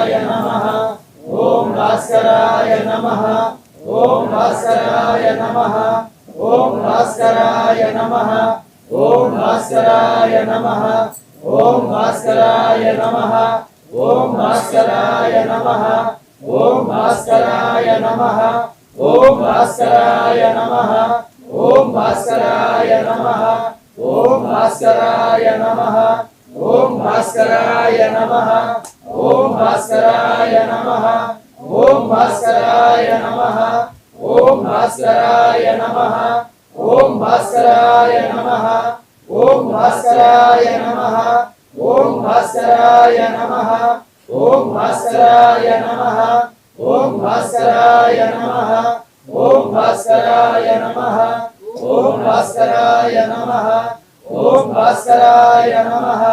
भास्कराय नमः ओम भास्कराय नमः ओम भास्कराय नमः ओम भास्कराय नमः ओम भास्कराय नमः ओम भास्कराय नमः ओम भास्कराय नमः ओम भास्कराय नमः ओम भास्कराय नमः ओम भास्कराय नमः ओम भास्कराय नमः ओम भास्कराय नमः भास्कराय नमः ॐ भास्कराय नमः ॐ भास्कराय नमः ॐ भास्कराय नमः ॐ भास्कराय नमः ॐ भास्कराय नमः ॐ भास्कराय नमः ॐ भास्कराय नमः ॐ भास्कराय नमः ॐ भास्कराय नमः ॐ भास्कराय नमः ॐ भास्कराय नमः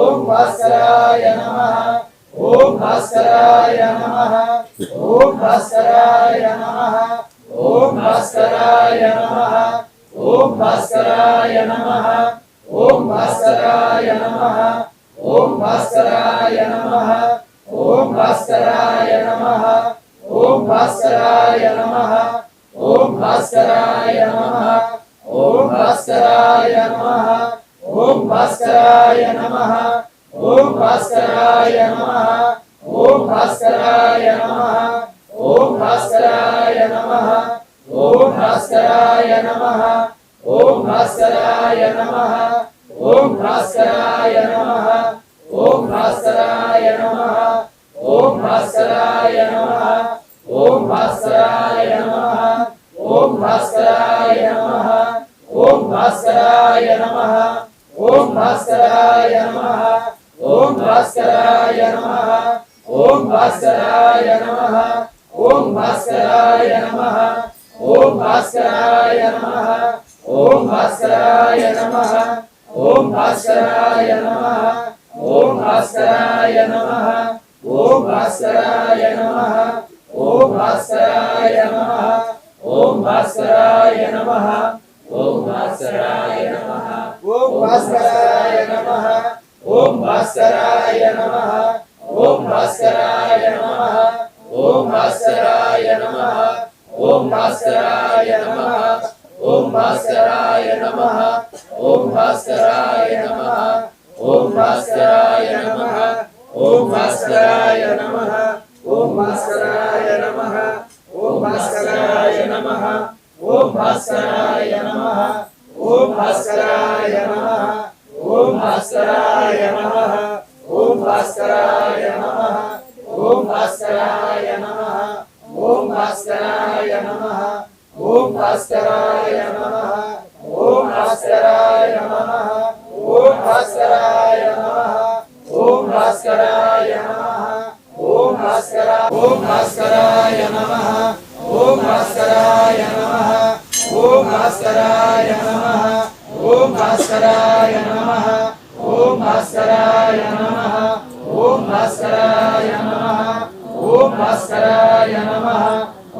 ॐ भास्कराय नमः نماسرا نماسکرا نمسر نم باسرا نمرایا نماسک نمر نم باسرا نماسر نمر نم ఓం భాస్కరాయ నమః ఓం భాస్కరాయ నమః ఓం భాస్కరాయ నమః ఓం భాస్కరాయ నమః ఓం భాస్కరాయ నమః ఓం భాస్కరాయ నమః ఓం భాస్కరాయ నమః ఓం భాస్కరాయ నమః ఓం భాస్కరాయ నమః ఓం భాస్కరాయ నమః ఓం భాస్కరాయ నమః ఓం భాస్కరాయ నమః ఓం భాస్కరాయ నమ ఓం భాస్కరాయ నమ ఓం భాస్కరాయ నమ ఓం భాస్కరాయ నమ ఓం భాస్కరాయ నమ ఓం భాస్కరాయ నమ ఓం భాస్కరాయ నమ ఓం భాస్కరాయ నమ ఓం భాస్కరాయ నమ ఓం భాస్కరాయ నమ ఓం భాస్కరాయ నమ ఓం భాస్కరాయ నమ ఓం భాస్కరాయ నమః ఓం భాస్కరాయ నమః ఓం భాస్కరాయ నమః ఓం భాస్కరాయ నమః ఓం భాస్కరాయ నమః ఓం భాస్కరాయ నమః ఓం భాస్కరాయ నమః ఓం భాస్కరాయ నమః ఓం భాస్కరాయ నమః ఓం భాస్కరాయ నమః ఓం భాస్కరాయ నమః ఓం భాస్కరాయ నమః ఓం భాస్కరాయ నమః. ఓం భాస్కరాయ నమః. ఓం భాస్కరాయ నమః. ఓం భాస్కరాయ నమః. ఓం భాస్కరాయ నమః. ఓం భాస్కరాయ నమః. ఓం భాస్కరాయ నమః. ఓం భాస్కరాయ నమః. ఓం భాస్కరా ఓం భాస్కరాయ ఓం భాస్కరాయ నమః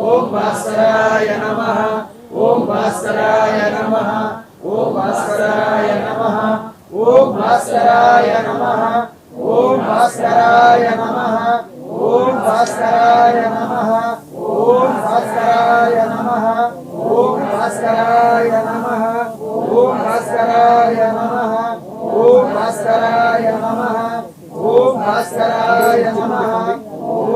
ఓం భాస్కరాయ నమః ఓం భాస్కరాయ నమః ఓం భాస్కరాయ నమః ఓం భాస్కరాయ నమః ఓం భాస్కరాయ నమః ఓం భాస్కరాయ నమః ఓం భాస్కరాయ నమః ఓం భాస్కరాయ నమః ఓం భాస్కరాయ నమః ఓం భాస్కరాయ నమః ఓం భాస్కరాయ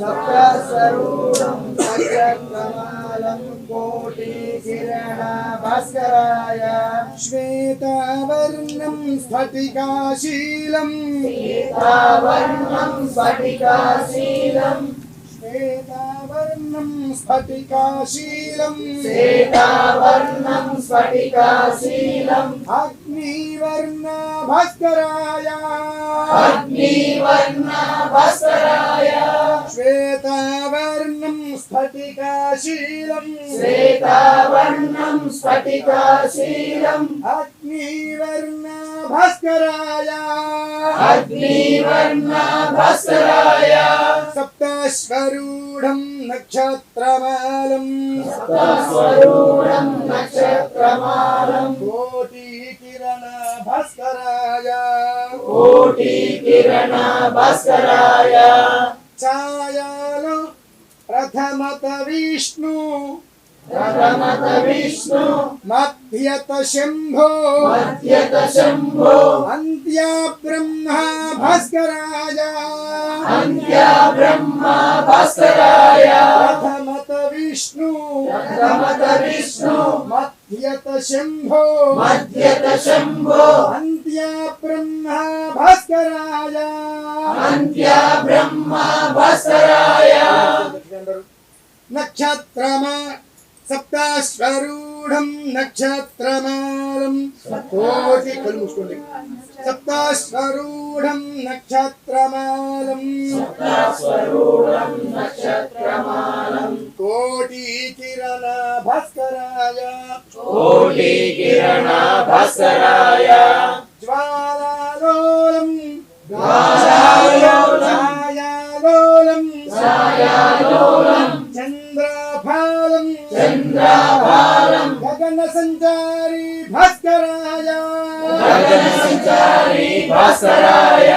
భాస్కరాయ సప్తస్వరూఢం నక్షత్రమాలం కోటి కిరణ భాస్కరాయ. శ్వేతావర్ణం స్ఫటికాశీలం. వర్ణం స్ఫటికాశీలం. శ్వేతావర్ణం స్ఫటికాశీలం. శ్వేతావర్ణం స్ఫటికాశీలం. అగ్నివర్ణ భాస్కరాయ. అగ్నివర్ణ భాస్కరాయ. శ్వేతావర్ణం స్ఫటికాశీలం అగ్నివర్ణ భాస్కరాయ. అగ్నివర్ణ భాస్కరాయ. సప్తస్వరూఢం నక్షత్రమాలం. స్వరూఢం నక్షత్రమాలం. కోటి కిరణ భాస్కరాయ. కోటి కిరణ భాస్కరాయ. ఛాయాలో ప్రథమత విష్ణు. ప్రథమత విష్ణు. మధ్యత శంభో. మధ్యత శంభో. అంత్య బ్రహ్మ భాస్కరాయ. అంత్య బ్రహ్మ భాస్కరాయ. ప్రథమత విష్ణు. ప్రథమత విష్ణు. మధ్యత శంభో. మధ్యత శంభో. అంత్య బ్రహ్మ భాస్కరాయ అంత్య బ్రహ్మ భాస్కరాయ నక్షత్రమా సప్తాశ్వరూఢం నక్షత్రమాలం కోటి కళ్ళు మూసుకోండి సప్తాశ్వరూఢం నక్షత్రమాలం స్వరూఢం నక్షత్రమాలం కోటి కిరణ భాస్కరాయ కోటి కిరణ చంద్రఫాలం చంద్రబాలం గగన సంచారి భాస్కరాయ. గగన సంచారి భాస్కరాయ.